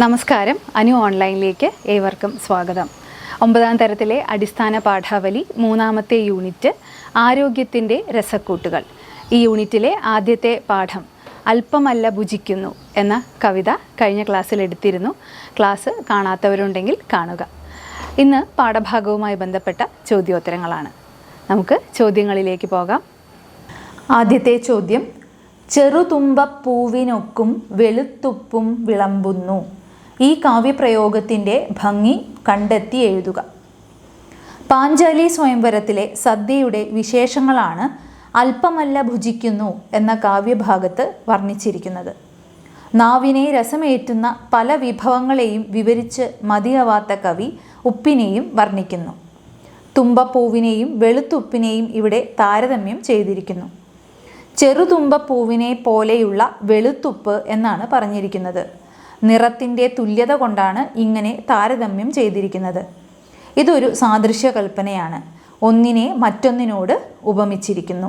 നമസ്കാരം. അനു ഓൺലൈനിലേക്ക് ഏവർക്കും സ്വാഗതം. ഒമ്പതാം തരത്തിലെ അടിസ്ഥാന പാഠാവലി മൂന്നാമത്തെ യൂണിറ്റ് ആരോഗ്യത്തിന്റെ രസക്കൂട്ടുകൾ. ഈ യൂണിറ്റിലെ ആദ്യത്തെ പാഠം അല്പമല്ല ഭുജിക്കുന്നു എന്ന കവിത കഴിഞ്ഞ ക്ലാസ്സിൽ എടുത്തിരുന്നു. ക്ലാസ് കാണാത്തവരുണ്ടെങ്കിൽ കാണുക. ഇന്ന് പാഠഭാഗവുമായി ബന്ധപ്പെട്ട ചോദ്യോത്തരങ്ങളാണ്. നമുക്ക് ചോദ്യങ്ങളിലേക്ക് പോകാം. ആദ്യത്തെ ചോദ്യം ചെറുതുമ്പപ്പൂവിനൊക്കും വെളുത്തുപ്പും വിളമ്പുന്നു. ഈ കാവ്യപ്രയോഗത്തിന്റെ ഭംഗി കണ്ടെത്തി എഴുതുക. പാഞ്ചാലി സ്വയംവരത്തിലെ സദ്യയുടെ വിശേഷങ്ങളാണ് അല്പമല്ല ഭുജിക്കുന്നു എന്ന കാവ്യഭാഗത്ത് വർണിച്ചിരിക്കുന്നത്. നാവിനെ രസമേറ്റുന്ന പല വിഭവങ്ങളെയും വിവരിച്ച് മതിയാവാത്ത കവി ഉപ്പിനെയും വർണിക്കുന്നു. തുമ്പപ്പൂവിനെയും വെളുത്തുപ്പിനെയും ഇവിടെ താരതമ്യം ചെയ്തിരിക്കുന്നു. ചെറുതുമ്പപ്പൂവിനെ പോലെയുള്ള വെളുത്തുപ്പ് എന്നാണ് പറഞ്ഞിരിക്കുന്നത്. നിറത്തിന്റെ തുല്യത കൊണ്ടാണ് ഇങ്ങനെ താരതമ്യം ചെയ്തിരിക്കുന്നത്. ഇതൊരു സാദൃശ്യ കൽപ്പനയാണ് ഒന്നിനെ മറ്റൊന്നിനോട് ഉപമിച്ചിരിക്കുന്നു.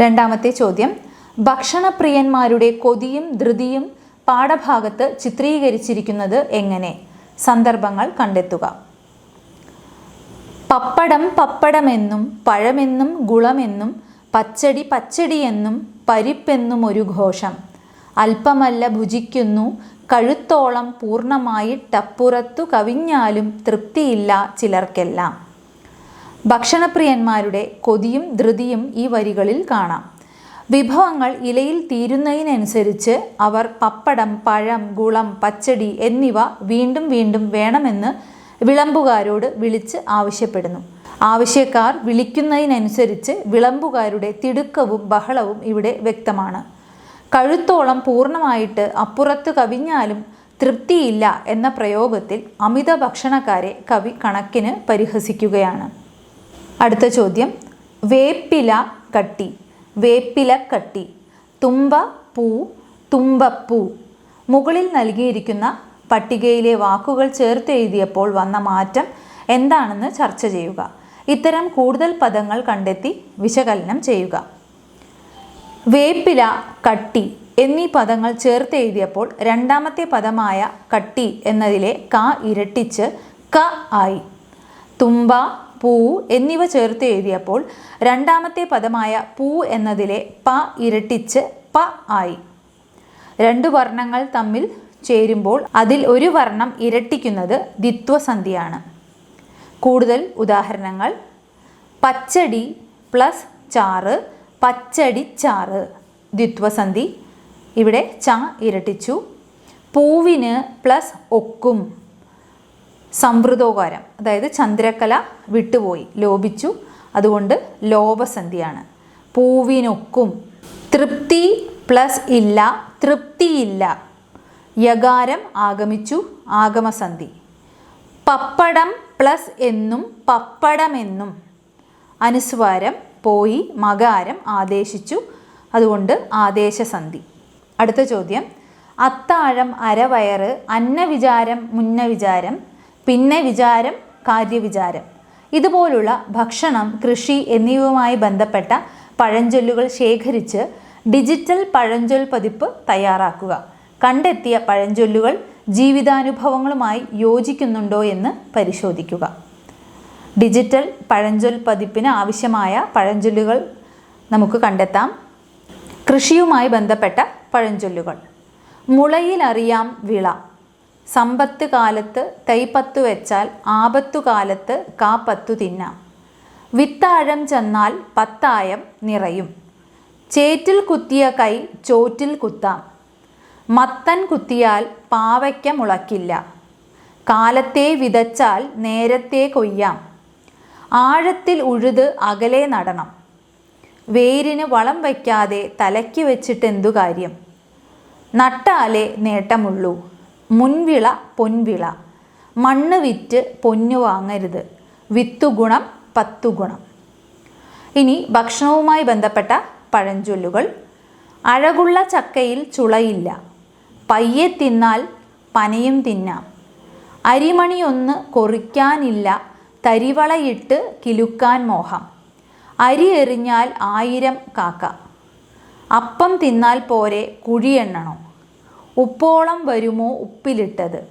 രണ്ടാമത്തെ ചോദ്യം. ഭക്ഷണപ്രിയന്മാരുടെ കൊതിയും ധൃതിയും പാഠഭാഗത്ത് ചിത്രീകരിച്ചിരിക്കുന്നത് എങ്ങനെ? സന്ദർഭങ്ങൾ കണ്ടെത്തുക. പപ്പടം പപ്പടമെന്നും പഴമെന്നും ഗുളമെന്നും പച്ചടി പച്ചടിയെന്നും പരിപ്പെന്നും ഒരു ഘോഷം. അല്പമല്ല ഭുജിക്കുന്നു. കഴുത്തോളം പൂർണമായിട്ടപ്പുറത്തു കവിഞ്ഞാലും തൃപ്തിയില്ല ചിലർക്കെല്ലാം. ഭക്ഷണപ്രിയന്മാരുടെ കൊതിയും ധൃതിയും ഈ വരികളിൽ കാണാം. വിഭവങ്ങൾ ഇലയിൽ തീരുന്നതിനനുസരിച്ച് അവർ പപ്പടം പഴം ഗുളം പച്ചടി എന്നിവ വീണ്ടും വീണ്ടും വേണമെന്ന് വിളമ്പുകാരോട് വിളിച്ച് ആവശ്യപ്പെടുന്നു. ആവശ്യക്കാർ വിളിക്കുന്നതിനനുസരിച്ച് വിളമ്പുകാരുടെ തിടുക്കവും ബഹളവും ഇവിടെ വ്യക്തമാണ്. കഴുത്തോളം പൂർണമായിട്ട് അപ്പുറത്ത് കവിഞ്ഞാലും തൃപ്തിയില്ല എന്ന പ്രയോഗത്തിൽ അമിത ഭക്ഷണക്കാരെ കവി കണക്കിന് പരിഹസിക്കുകയാണ്. അടുത്ത ചോദ്യം. വേപ്പില കട്ടി. വേപ്പില കട്ടി. തുമ്പ പൂ തുമ്പപ്പൂ മുകളിൽ നൽകിയിരിക്കുന്ന പട്ടികയിലെ വാക്കുകൾ ചേർത്ത് എഴുതിയപ്പോൾ വന്ന മാറ്റം എന്താണെന്ന് ചർച്ച ചെയ്യുക. ഇത്തരം കൂടുതൽ പദങ്ങൾ കണ്ടെത്തി വിശകലനം ചെയ്യുക. വേപ്പില കട്ടി എന്നീ പദങ്ങൾ ചേർത്ത് എഴുതിയപ്പോൾ രണ്ടാമത്തെ പദമായ കട്ടി എന്നതിലെ ക ഇരട്ടിച്ച് ക ആയി. തുമ്പ പൂ എന്നിവ ചേർത്ത് എഴുതിയപ്പോൾ രണ്ടാമത്തെ പദമായ പൂ എന്നതിലെ പ ഇരട്ടിച്ച് പ ആയി. രണ്ട് വർണങ്ങൾ തമ്മിൽ ചേരുമ്പോൾ അതിൽ ഒരു വർണം ഇരട്ടിക്കുന്നത് ദ്വിത്വസന്ധിയാണ്. കൂടുതൽ ഉദാഹരണങ്ങൾ. പച്ചടി പ്ലസ് ചാറ് പച്ചടി ചാറ്. ദ്വിത്വസന്ധി. ഇവിടെ ച ഇരട്ടിച്ചു. പൂവിന് പ്ലസ് ഒക്കും. സംവൃതോകാരം. അതായത് ചന്ദ്രക്കല വിട്ടുപോയി ലോപിച്ചു. അതുകൊണ്ട് ലോപസന്ധിയാണ്. പൂവിനൊക്കും. തൃപ്തി പ്ലസ് ഇല്ല തൃപ്തിയില്ല. യകാരം ആഗമിച്ചു ആഗമസന്ധി. പപ്പടം പ്ലസ് എന്നും പപ്പടമെന്നും. അനുസ്വാരം പോയി മകാരം ആദേശിച്ചു. അതുകൊണ്ട് ആദേശസന്ധി. അടുത്ത ചോദ്യം. അത്താഴം അരവയറ് അന്നവിചാരം മുന്നവിചാരം പിന്നെ വിചാരം കാര്യവിചാരം. ഇതുപോലുള്ള ഭക്ഷണം കൃഷി എന്നിവയുമായി ബന്ധപ്പെട്ട പഴഞ്ചൊല്ലുകൾ ശേഖരിച്ച് ഡിജിറ്റൽ പഴഞ്ചൊൽ പതിപ്പ് തയ്യാറാക്കുക. കണ്ടെത്തിയ പഴഞ്ചൊല്ലുകൾ ജീവിതാനുഭവങ്ങളുമായി യോജിക്കുന്നുണ്ടോ എന്ന് പരിശോധിക്കുക. ഡിജിറ്റൽ പഴഞ്ചൊൽ പതിപ്പിന് ആവശ്യമായ പഴഞ്ചൊല്ലുകൾ നമുക്ക് കണ്ടെത്താം. കൃഷിയുമായി ബന്ധപ്പെട്ട പഴഞ്ചൊല്ലുകൾ. മുളയിലറിയാം വിള. സമ്പത്ത് കാലത്ത് തൈപ്പത്തു വെച്ചാൽ ആപത്തു കാലത്ത് കാപ്പത്തു തിന്നാം. വിത്താഴം ചെന്നാൽ പത്തായം നിറയും. ചേറ്റിൽ കുത്തിയ കൈ ചോറ്റിൽ കുത്താം. മത്തൻ കുത്തിയാൽ പാവയ്ക്ക മുളക്കില്ല. കാലത്തെ വിതച്ചാൽ നേരത്തെ കൊയ്യാം. ആഴത്തിൽ ഉഴുത് അകലെ നടണം. വേരിന് വളം വയ്ക്കാതെ തലയ്ക്ക് വെച്ചിട്ടെന്തു കാര്യം? നട്ടാലേ നേട്ടമുള്ളൂ. മുൻവിള പൊൻവിള. മണ്ണ് വിറ്റ് പൊന്നു വാങ്ങരുത്. വിത്തുഗുണം പത്തുഗുണം. ഇനി ഭക്ഷണവുമായി ബന്ധപ്പെട്ട പഴഞ്ചൊല്ലുകൾ. അഴകുള്ള ചക്കയിൽ ചുളയില്ല. പയ്യെ തിന്നാൽ പനയും തിന്നാം. അരിമണിയൊന്ന് കൊറിക്കാനില്ല. തരിവളയിട്ട് കിലുക്കാൻ മോഹം. അരി എറിഞ്ഞാൽ ആയിരം കാക്ക. അപ്പം തിന്നാൽ പോരെ കുഴിയെണ്ണണോ ഉപ്പോളം വരുമോ ഉപ്പിലിട്ടത്?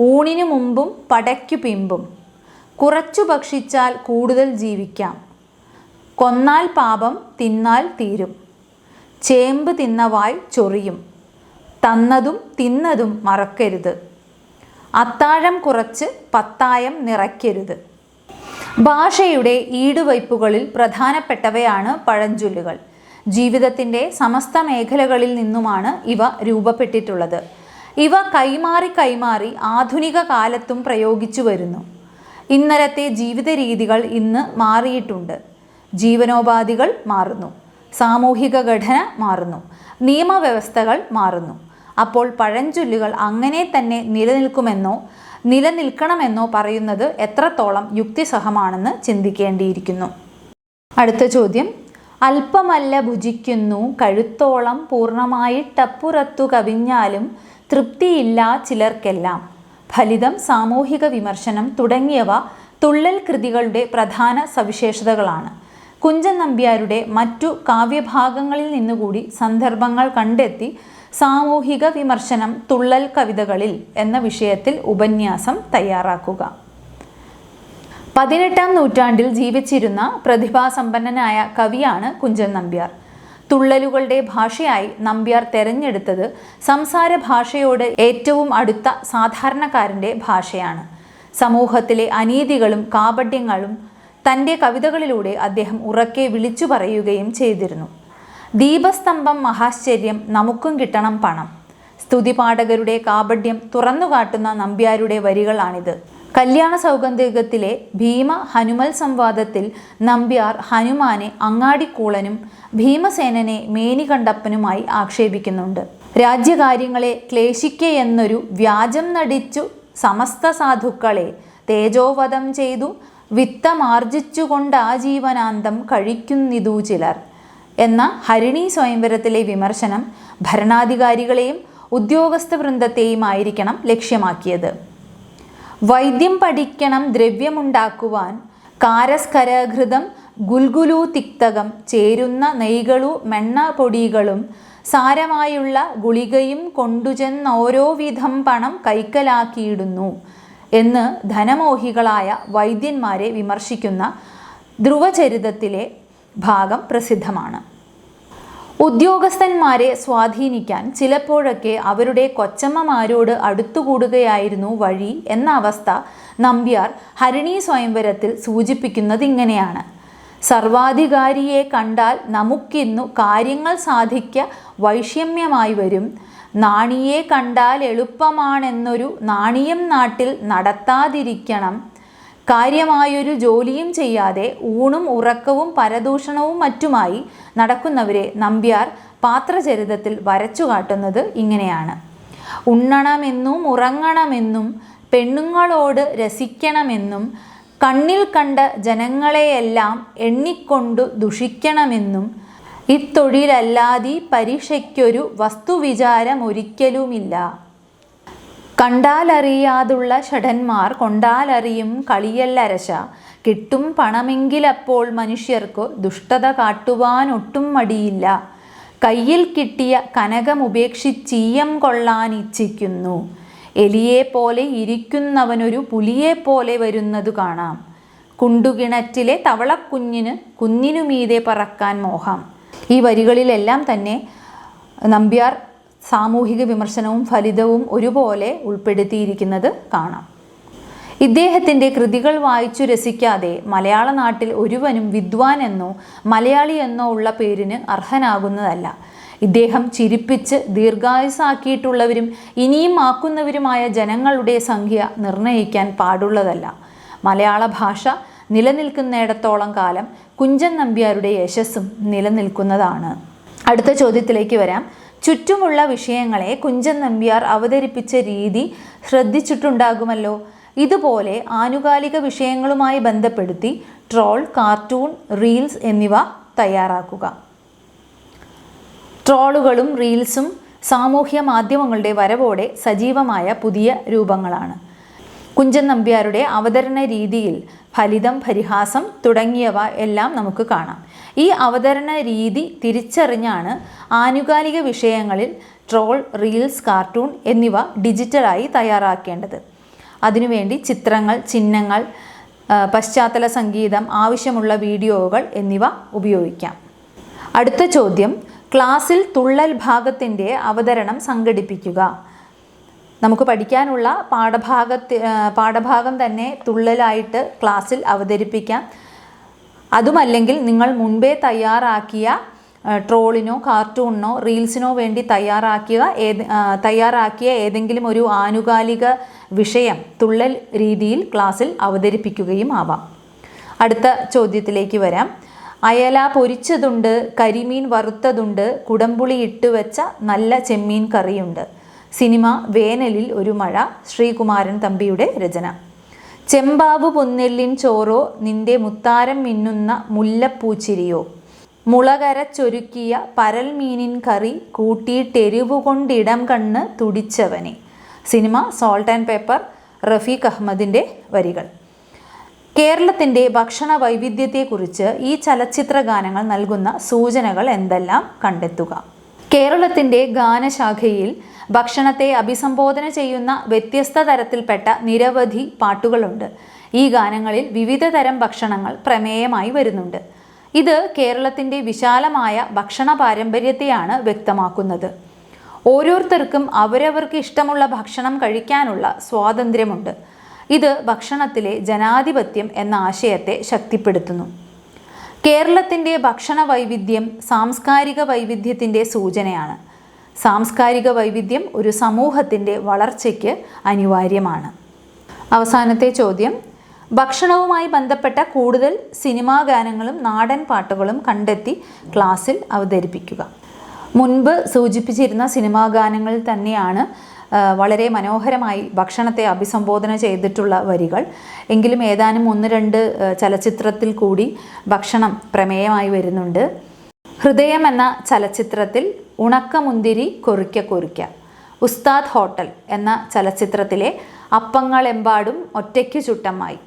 ഊണിനു മുമ്പും പടയ്ക്കു പിമ്പും. കുറച്ചു ഭക്ഷിച്ചാൽ കൂടുതൽ ജീവിക്കാം. കൊന്നാൽ പാപം തിന്നാൽ തീരും. ചേമ്പ് തിന്നവായി ചൊറിയും. തന്നതും തിന്നതും മറക്കരുത്. അത്താഴം കുറച്ച് പത്തായം നിറയ്ക്കരുത്. ഭാഷയുടെ ഈടുവയ്പ്പുകളിൽ പ്രധാനപ്പെട്ടവയാണ് പഴഞ്ചൊല്ലുകൾ. ജീവിതത്തിന്റെ സമസ്ത മേഖലകളിൽ നിന്നുമാണ് ഇവ രൂപപ്പെട്ടിട്ടുള്ളത്. ഇവ കൈമാറി കൈമാറി ആധുനിക കാലത്തും പ്രയോഗിച്ചു വരുന്നു. ഇന്നലത്തെ ജീവിത രീതികൾ ഇന്ന് മാറിയിട്ടുണ്ട്. ജീവനോപാധികൾ മാറുന്നു. സാമൂഹിക ഘടന മാറുന്നു. നിയമവ്യവസ്ഥകൾ മാറുന്നു. അപ്പോൾ പഴഞ്ചൊല്ലുകൾ അങ്ങനെ തന്നെ നിലനിൽക്കുമെന്നോ നിലനിൽക്കണമെന്നോ പറയുന്നത് എത്രത്തോളം യുക്തിസഹമാണെന്ന് ചിന്തിക്കേണ്ടിയിരിക്കുന്നു. അടുത്ത ചോദ്യം. അല്പമല്ല ഭുജിക്കുന്നു കഴുത്തോളം പൂർണമായിട്ടപ്പുറത്തു കവിഞ്ഞാലും തൃപ്തിയില്ല ചിലർക്കെല്ലാം. ഫലിതം സാമൂഹിക വിമർശനം തുടങ്ങിയവ തുള്ളൽ കൃതികളുടെ പ്രധാന സവിശേഷതകളാണ്. കുഞ്ചൻ നമ്പ്യാരുടെ മറ്റു കാവ്യഭാഗങ്ങളിൽ നിന്നുകൂടി സന്ദർഭങ്ങൾ കണ്ടെത്തി സാമൂഹിക വിമർശനം തുള്ളൽ കവിതകളിൽ എന്ന വിഷയത്തിൽ ഉപന്യാസം തയ്യാറാക്കുക. പതിനെട്ടാം നൂറ്റാണ്ടിൽ ജീവിച്ചിരുന്ന പ്രതിഭാസമ്പന്നനായ കവിയാണ് കുഞ്ചൻ നമ്പ്യാർ. തുള്ളലുകളുടെ ഭാഷയായി നമ്പ്യാർ തെരഞ്ഞെടുത്തത് സംസാര ഭാഷയോട് ഏറ്റവും അടുത്ത സാധാരണക്കാരന്റെ ഭാഷയാണ്. സമൂഹത്തിലെ അനീതികളും കാപട്യങ്ങളും തന്റെ കവിതകളിലൂടെ അദ്ദേഹം ഉറക്കെ വിളിച്ചു പറയുകയും ചെയ്തിരുന്നു. ദീപസ്തംഭം മഹാശ്ചര്യം നമുക്കും കിട്ടണം പണം. സ്തുതിപാഠകരുടെ കാപഡ്യം തുറന്നുകാട്ടുന്ന നമ്പ്യാരുടെ വരികളാണിത്. കല്യാണ സൗഗന്ധികത്തിലെ ഭീമ ഹനുമൽ സംവാദത്തിൽ നമ്പ്യാർ ഹനുമാനെ അങ്ങാടിക്കൂളനും ഭീമസേനനെ മേനികണ്ടപ്പനുമായി ആക്ഷേപിക്കുന്നുണ്ട്. രാജ്യകാര്യങ്ങളെ ക്ലേശിക്കയെന്നൊരു വ്യാജം നടിച്ചു സമസ്ത സാധുക്കളെ തേജോവധം ചെയ്തു വിത്തമാർജിച്ചുകൊണ്ട് ആജീവനാന്തം കഴിക്കുന്നിതു ചിലർ. എന്ന ഹരിണി സ്വയംവരത്തിലെ വിമർശനം ഭരണാധികാരികളെയും ഉദ്യോഗസ്ഥ വൃന്ദത്തെയും ആയിരിക്കണം ലക്ഷ്യമാക്കിയത്. വൈദ്യം പഠിക്കണം ദ്രവ്യമുണ്ടാക്കുവാൻ കാരസ്കരഘൃതം ഗുൽഗുലു തിക്തകം ചേരുന്ന നെയ്കളു മെണ്ണ പൊടികളും സാരമായുള്ള ഗുളികയും കൊണ്ടുചെന്നോരോ വിധം പണം കൈക്കലാക്കിയിടുന്നു എന്ന് ധനമോഹികളായ വൈദ്യന്മാരെ വിമർശിക്കുന്ന ധ്രുവചരിതത്തിലെ ഭാഗം പ്രസിദ്ധമാണ്. ഉദ്യോഗസ്ഥന്മാരെ സ്വാധീനിക്കാൻ ചിലപ്പോഴൊക്കെ അവരുടെ കൊച്ചമ്മമാരോട് അടുത്തുകൂടുകയായിരുന്നു വഴി എന്ന അവസ്ഥ നമ്പ്യാർ ഹരിണി സ്വയംവരത്തിൽ സൂചിപ്പിക്കുന്നത് ഇങ്ങനെയാണ് സർവാധികാരിയെ കണ്ടാൽ നമുക്കിന്നു കാര്യങ്ങൾ സാധിക്ക വൈഷമ്യമായി വരും. നാണിയെ കണ്ടാൽ എളുപ്പമാണെന്നൊരു നാണിയം നാട്ടിൽ നടത്താതിരിക്കണം. കാര്യമായൊരു ജോലിയും ചെയ്യാതെ ഊണും ഉറക്കവും പരദൂഷണവും മറ്റുമായി നടക്കുന്നവരെ നമ്പ്യാർ പാത്രചരിതത്തിൽ വരച്ചു കാട്ടുന്നത് ഇങ്ങനെയാണ്. ഉണ്ണണമെന്നും ഉറങ്ങണമെന്നും പെണ്ണുങ്ങളോട് രസിക്കണമെന്നും കണ്ണിൽ കണ്ട ജനങ്ങളെയെല്ലാം എണ്ണിക്കൊണ്ടു ദുഷിക്കണമെന്നും ഇത്തൊഴിലല്ലാതെ പരീക്ഷയ്ക്കൊരു വസ്തുവിചാരം ഒരിക്കലുമില്ല കണ്ടാലറിയാതുള്ള ഷഠന്മാർ കൊണ്ടാലറിയും കളിയല്ലരശ. കിട്ടും പണമെങ്കിലപ്പോൾ മനുഷ്യർക്ക് ദുഷ്ടത കാട്ടുവാനൊട്ടും മടിയില്ല. കയ്യിൽ കിട്ടിയ കനകം ഉപേക്ഷിച്ചീയം കൊള്ളാൻ ഇച്ഛിക്കുന്നു. എലിയെപ്പോലെ ഇരിക്കുന്നവനൊരു പുലിയെപ്പോലെ വരുന്നതു കാണാം. കുണ്ടുകിണറ്റിലെ തവളക്കുഞ്ഞിന് കുന്നിനുമീതെ പറക്കാൻ മോഹം. ഈ വരികളിലെല്ലാം തന്നെ നമ്പ്യാർ സാമൂഹിക വിമർശനവും ഫലിതവും ഒരുപോലെ ഉൾപ്പെടുത്തിയിരിക്കുന്നത് കാണാം. ഇദ്ദേഹത്തിന്റെ കൃതികൾ വായിച്ചു രസിക്കാതെ മലയാള നാട്ടിൽ ഒരുവനും വിദ്വാൻ എന്നോ മലയാളി എന്നോ ഉള്ള പേരിന് അർഹനാകുന്നതല്ല. ഇദ്ദേഹം ചിരിപ്പിച്ച് ദീർഘായുസാക്കിയിട്ടുള്ളവരും ഇനിയും ആക്കുന്നവരുമായ ജനങ്ങളുടെ സംഖ്യ നിർണയിക്കാൻ പാടുള്ളതല്ല. മലയാള ഭാഷ നിലനിൽക്കുന്നിടത്തോളം കാലം കുഞ്ചൻ നമ്പ്യാരുടെ യശസ്സും നിലനിൽക്കുന്നതാണ്. അടുത്ത ചോദ്യത്തിലേക്ക് വരാം. ചുറ്റുമുള്ള വിഷയങ്ങളെ കുഞ്ചൻ നമ്പ്യാർ അവതരിപ്പിച്ച രീതി ശ്രദ്ധിച്ചിട്ടുണ്ടാകുമല്ലോ. ഇതുപോലെ ആനുകാലിക വിഷയങ്ങളുമായി ബന്ധപ്പെടുത്തി ട്രോൾ കാർട്ടൂൺ റീൽസ് എന്നിവ തയ്യാറാക്കുക. ട്രോളുകളും റീൽസും സാമൂഹ്യ മാധ്യമങ്ങളുടെ വരവോടെ സജീവമായ പുതിയ രൂപങ്ങളാണ്. കുഞ്ചൻ നമ്പ്യാരുടെ അവതരണ രീതിയിൽ ഫലിതം പരിഹാസം തുടങ്ങിയവ എല്ലാം നമുക്ക് കാണാം. ഈ അവതരണ രീതി തിരിച്ചറിഞ്ഞാണ് ആനുകാലിക വിഷയങ്ങളിൽ ട്രോൾ റീൽസ് കാർട്ടൂൺ എന്നിവ ഡിജിറ്റലായി തയ്യാറാക്കേണ്ടത്. അതിനുവേണ്ടി ചിത്രങ്ങൾ ചിഹ്നങ്ങൾ പശ്ചാത്തല സംഗീതം ആവശ്യമുള്ള വീഡിയോകൾ എന്നിവ ഉപയോഗിക്കാം. അടുത്ത ചോദ്യം ക്ലാസ്സിൽ തുള്ളൽ ഭാഗത്തിന്റെ അവതരണം സംഘടിപ്പിക്കുക. നമുക്ക് പഠിക്കാനുള്ള പാഠഭാഗത്തി പാഠഭാഗം തന്നെ തുള്ളലായിട്ട് ക്ലാസ്സിൽ അവതരിപ്പിക്കാം. അതുമല്ലെങ്കിൽ നിങ്ങൾ മുൻപേ തയ്യാറാക്കിയ ട്രോളിനോ കാർട്ടൂണിനോ റീൽസിനോ വേണ്ടി തയ്യാറാക്കിയ ഏത് തയ്യാറാക്കിയ ഏതെങ്കിലും ഒരു ആനുകാലിക വിഷയം തുള്ളൽ രീതിയിൽ ക്ലാസ്സിൽ അവതരിപ്പിക്കുകയും ആവാം. അടുത്ത ചോദ്യത്തിലേക്ക് വരാം. അയല പൊരിച്ചതുണ്ട് കരിമീൻ വറുത്തതുണ്ട് കുടംപുളി ഇട്ടുവെച്ച നല്ല ചെമ്മീൻ കറിയുണ്ട്. സിനിമ വേനലിൽ ഒരു മഴ. ശ്രീകുമാരൻ തമ്പിയുടെ രചന. ചെമ്പാവു പൊന്നെല്ലിൻ ചോറോ നിന്റെ മുത്താരം മിന്നുന്ന മുല്ലപ്പൂച്ചിരിയോ? മുളകരച്ചൊരുക്കിയ പരൽ മീനിൻ കറി കൂട്ടിയിട്ടെരിവുകൊണ്ടിടം കണ്ണ് തുടിച്ചവനെ. Cinema salt and pepper Rafeeq അഹമ്മദിന്റെ വരികൾ. കേരളത്തിന്റെ ഭക്ഷണ വൈവിധ്യത്തെക്കുറിച്ച് ഈ ചലച്ചിത്ര ഗാനങ്ങൾ നൽകുന്ന സൂചനകൾ എന്തെല്ലാം? കണ്ടെത്തുക. കേരളത്തിന്റെ ഗാനശാഖയിൽ ഭക്ഷണത്തെ അഭിസംബോധന ചെയ്യുന്ന വ്യത്യസ്ത തരത്തിൽപ്പെട്ട നിരവധി പാട്ടുകളുണ്ട്. ഈ ഗാനങ്ങളിൽ വിവിധ തരം ഭക്ഷണങ്ങൾ പ്രമേയമായി വരുന്നുണ്ട്. ഇത് കേരളത്തിന്റെ വിശാലമായ ഭക്ഷണ പാരമ്പര്യത്തെയാണ് വ്യക്തമാക്കുന്നത്. ഓരോരുത്തർക്കും അവരവർക്ക് ഇഷ്ടമുള്ള ഭക്ഷണം കഴിക്കാനുള്ള സ്വാതന്ത്ര്യമുണ്ട്. ഇത് ഭക്ഷണത്തിലെ ജനാധിപത്യം എന്ന ആശയത്തെ ശക്തിപ്പെടുത്തുന്നു. കേരളത്തിന്റെ ഭക്ഷണ വൈവിധ്യം സാംസ്കാരിക വൈവിധ്യത്തിന്റെ സൂചനയാണ്. സാംസ്കാരിക വൈവിധ്യം ഒരു സമൂഹത്തിന്റെ വളർച്ചയ്ക്ക് അനിവാര്യമാണ്. അവസാനത്തെ ചോദ്യം. ഭക്ഷണവുമായി ബന്ധപ്പെട്ട കൂടുതൽ സിനിമാ ഗാനങ്ങളും നാടൻ പാട്ടുകളും കണ്ടെത്തി ക്ലാസ്സിൽ അവതരിപ്പിക്കുക. മുൻപ് സൂചിപ്പിച്ചിരുന്ന സിനിമാ ഗാനങ്ങളിൽ തന്നെയാണ് വളരെ മനോഹരമായി ഭക്ഷണത്തെ അഭിസംബോധന ചെയ്തിട്ടുള്ള വരികൾ. എങ്കിലും ഏതാനും ഒന്ന് രണ്ട് ചലച്ചിത്രത്തിൽ കൂടി ഭക്ഷണം പ്രമേയമായി വരുന്നുണ്ട്. ഹൃദയം എന്ന ചലച്ചിത്രത്തിൽ ഉണക്കമുന്തിരി കൊറിക്ക കൊറിക്ക. ഉസ്താദ് ഹോട്ടൽ എന്ന ചലച്ചിത്രത്തിലെ അപ്പങ്ങളെമ്പാടും ഒറ്റയ്ക്ക് ചുട്ടമായി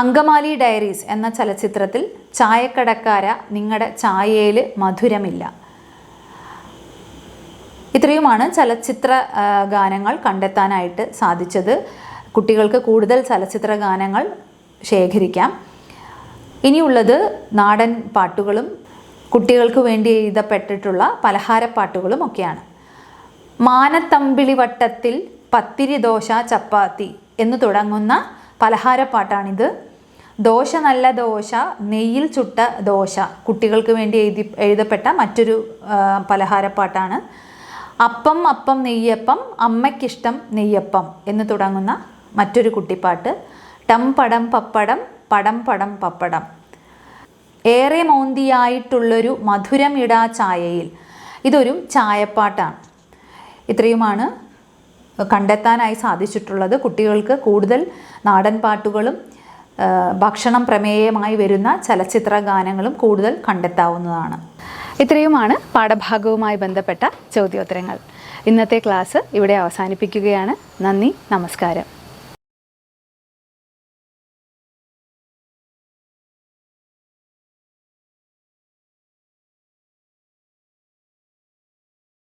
അങ്കമാലി ഡയറീസ് എന്ന ചലച്ചിത്രത്തിൽ ചായക്കടക്കാര നിങ്ങളുടെ ചായയിൽ മധുരമില്ല. ഇത്രയുമാണ് ചലച്ചിത്ര ഗാനങ്ങൾ കണ്ടെത്താനായിട്ട് സാധിച്ചത്. കുട്ടികൾക്ക് കൂടുതൽ ചലച്ചിത്ര ഗാനങ്ങൾ ശേഖരിക്കാം. ഇനിയുള്ളത് നാടൻ പാട്ടുകളും കുട്ടികൾക്ക് വേണ്ടി എഴുതപ്പെട്ടിട്ടുള്ള പലഹാരപ്പാട്ടുകളും ഒക്കെയാണ്. മാനത്തമ്പിളി വട്ടത്തിൽ പത്തിരി ദോശ ചപ്പാത്തി എന്ന് തുടങ്ങുന്ന പലഹാരപ്പാട്ടാണിത് ദോശ നല്ല ദോശ നെയ്യിൽ ചുട്ട ദോശ കുട്ടികൾക്ക് വേണ്ടി എഴുതി എഴുതപ്പെട്ട മറ്റൊരു പലഹാരപ്പാട്ടാണ് അപ്പം അപ്പം നെയ്യപ്പം അമ്മയ്ക്കിഷ്ടം നെയ്യപ്പം എന്ന് തുടങ്ങുന്ന മറ്റൊരു കുട്ടിപ്പാട്ട്. ടം പടം പപ്പടം പടം പടം പപ്പടം. ഏറെ മോന്തിയായിട്ടുള്ളൊരു മധുരമിടാ ചായയിൽ. ഇതൊരു ചായപ്പാട്ടാണ്. ഇത്രയുമാണ് കണ്ടെത്താനായി സാധിച്ചിട്ടുള്ളത്. കുട്ടികൾക്ക് കൂടുതൽ നാടൻ പാട്ടുകളും ഭക്ഷണം പ്രമേയമായി വരുന്ന ചലച്ചിത്ര ഗാനങ്ങളും കൂടുതൽ കണ്ടെത്താവുന്നതാണ്. ഇത്രയുമാണ് പാഠഭാഗവുമായി ബന്ധപ്പെട്ട ചോദ്യോത്തരങ്ങൾ. ഇന്നത്തെ ക്ലാസ് ഇവിടെ അവസാനിപ്പിക്കുകയാണ്. നന്ദി നമസ്കാരം.